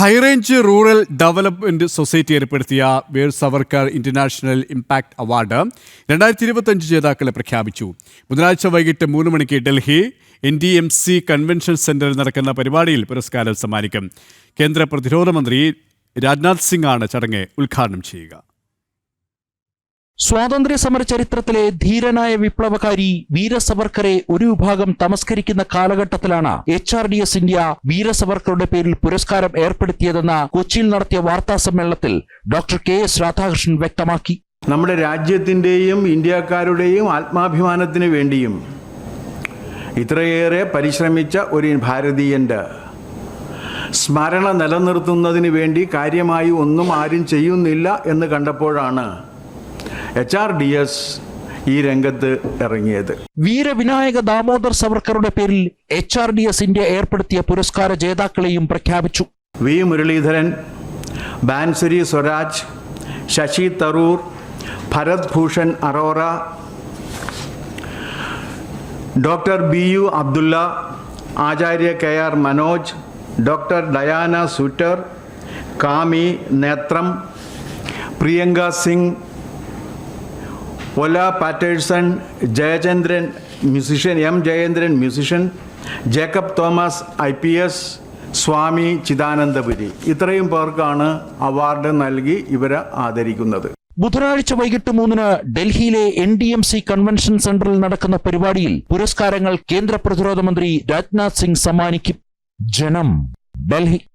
High range rural development society ഏർപ്പെടുത്തിയ Veer Savarkar international impact award രണ്ടായിരത്തി ഇരുപത്തഞ്ച് ജേതാക്കളെ പ്രഖ്യാപിച്ചു. ബുധനാഴ്ച വൈകിട്ട് മൂന്ന് മണിക്ക് Delhi N D M C convention സെന്ററിൽ നടക്കുന്ന പരിപാടിയിൽ പുരസ്കാരം സമ്മാനിക്കും. കേന്ദ്ര പ്രതിരോധ മന്ത്രി രാജ്നാഥ് സിംഗ് ആണ് ചടങ്ങ് ഉദ്ഘാടനം ചെയ്യുക. സ്വാതന്ത്ര്യ സമര ചരിത്രത്തിലെ ധീരനായ വിപ്ലവകാരി വീരസവർക്കറെ ഒരു വിഭാഗം തമസ്കരിക്കുന്ന കാലഘട്ടത്തിലാണ് H R D S India വീരസവർക്കറുടെ പേരിൽ പുരസ്കാരം ഏർപ്പെടുത്തിയതെന്ന് കൊച്ചിയിൽ നടത്തിയ വാർത്താ സമ്മേളനത്തിൽ ഡോക്ടർ കെ എസ് രാധാകൃഷ്ണൻ വ്യക്തമാക്കി. നമ്മുടെ രാജ്യത്തിന്റെയും ഇന്ത്യക്കാരുടെയും ആത്മാഭിമാനത്തിന് വേണ്ടിയും ഇത്രയേറെ പരിശ്രമിച്ച ഒരു ഭാരതീയന്റെ സ്മരണ നിലനിർത്തുന്നതിന് വേണ്ടി കാര്യമായി ഒന്നും ആരും ചെയ്യുന്നില്ല എന്ന് കണ്ടപ്പോഴാണ് എച്ച് ആർ ഡി എസ് ഈ രംഗത്ത് ഇറങ്ങിയത്. വീരവിനായക ദാമോദർ സവർക്കറുടെ പേരിൽ H R D S India ഏർപ്പെടുത്തിയ പുരസ്കാര ജേതാക്കളെയും പ്രഖ്യാപിച്ചു. V Muraleedharan Bansuri Swaraj Shashi Tharoor Bharat Bhushan Arora doctor B U Abdulla Acharya K R Manoj doctor Diana Sutter കാമി നേത്രം Priyanka Singh Ola Patterson Jayachandran musician M Jayachandran musician Jacob Thomas I P S Swami Chidanandapuri ഇത്രയും പേർക്കാണ് award നൽകി ഇവരെ ആദരിക്കുന്നത്. ബുധനാഴ്ച വൈകിട്ട് മൂന്നിന് ഡൽഹിയിലെ N D M C convention സെന്ററിൽ നടക്കുന്ന പരിപാടിയിൽ പുരസ്കാരങ്ങൾ കേന്ദ്ര പ്രതിരോധ മന്ത്രി രാജ്നാഥ് സിംഗ് സമ്മാനിക്കും. ജനം ഡൽഹി.